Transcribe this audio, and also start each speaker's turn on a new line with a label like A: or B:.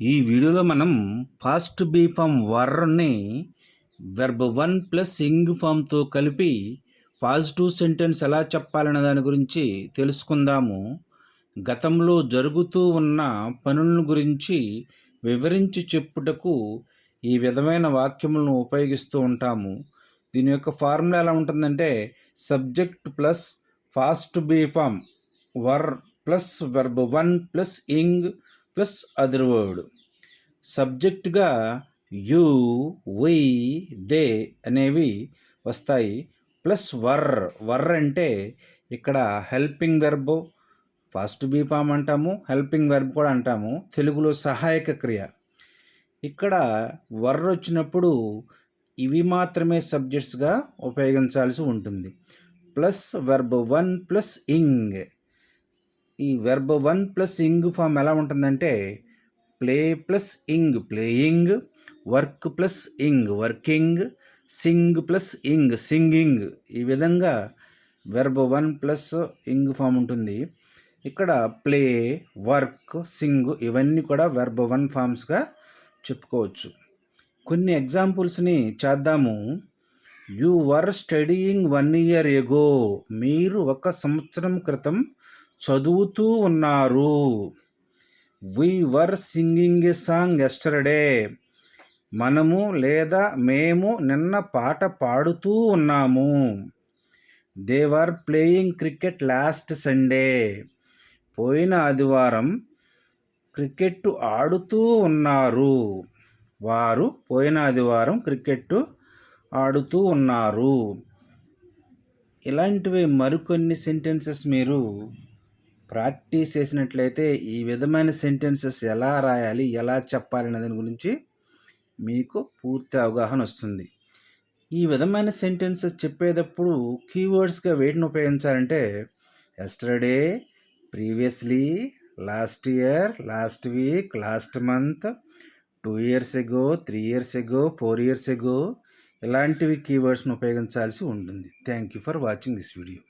A: ఈ వీడియోలో మనం ఫాస్ట్ బీ ఫామ్ వర్ని వెర్బ్ వన్ ప్లస్ ఇంగ్ ఫామ్తో కలిపి పాజిటివ్ సెంటెన్స్ ఎలా చెప్పాలనే దాని గురించి తెలుసుకుందాము. గతంలో జరుగుతూ ఉన్న పనులను గురించి వివరించి చెప్పుటకు ఈ విధమైన వాక్యములను ఉపయోగిస్తూ ఉంటాము. దీని యొక్క ఫార్ములా ఎలా ఉంటుందంటే subject plus past be form were plus verb one plus ing plus other word సబ్జెక్ట్గా you we they అనేవి వస్తాయి. ప్లస్ వర్ వర్ అంటే ఇక్కడ హెల్పింగ్ వెర్బ్ ఫాస్ట్ బీపామ్ అంటాము హెల్పింగ్ వెర్బ్ కూడా అంటాము తెలుగులో సహాయక క్రియ. ఇక్కడ వర్ వచ్చినప్పుడు ఇవి మాత్రమే సబ్జెక్ట్స్గా ఉపయోగించాల్సి ఉంటుంది. Plus verb one plus ing ఈ verb one plus ing form ఎలా ఉంటుందంటే play plus ing playing work plus ing working sing plus ing singing ఈ విధంగా verb one plus ing form ఉంటుంది. ఇక్కడ ప్లే వర్క్ సింగ్ ఇవన్నీ కూడా వెర్బ్ వన్ ఫామ్స్గా చెప్పుకోవచ్చు. కొన్ని ఎగ్జాంపుల్స్ని చేద్దాము. You were studying one year ago మీరు ఒక సంవత్సరం క్రితం చదువుతూ ఉన్నారు. We were singing a song yesterday మనము లేదా మేము నిన్న పాట పాడుతూ ఉన్నాము. They were playing cricket last Sunday పోయిన ఆదివారం క్రికెట్ ఆడుతూ ఉన్నారు. వారు పోయిన ఆదివారం క్రికెట్ ఆడుతూ ఉన్నారు. ఇలాంటివి మరికొన్ని సెంటెన్సెస్ మీరు ప్రాక్టీస్ చేసినట్లయితే ఈ విధమైన సెంటెన్సెస్ ఎలా రాయాలి ఎలా చెప్పాలి అనే దాని గురించి మీకు పూర్తి అవగాహన వస్తుంది. ఈ విధమైన సెంటెన్సెస్ చెప్పేటప్పుడు కీవర్డ్స్గా వేటిని ఉపయోగించాలంటే yesterday previously last year last week last month two years ago three years ago four years ago ఇలాంటివి కీవర్డ్స్ని ఉపయోగించాల్సి ఉంటుంది. Thank you for watching this video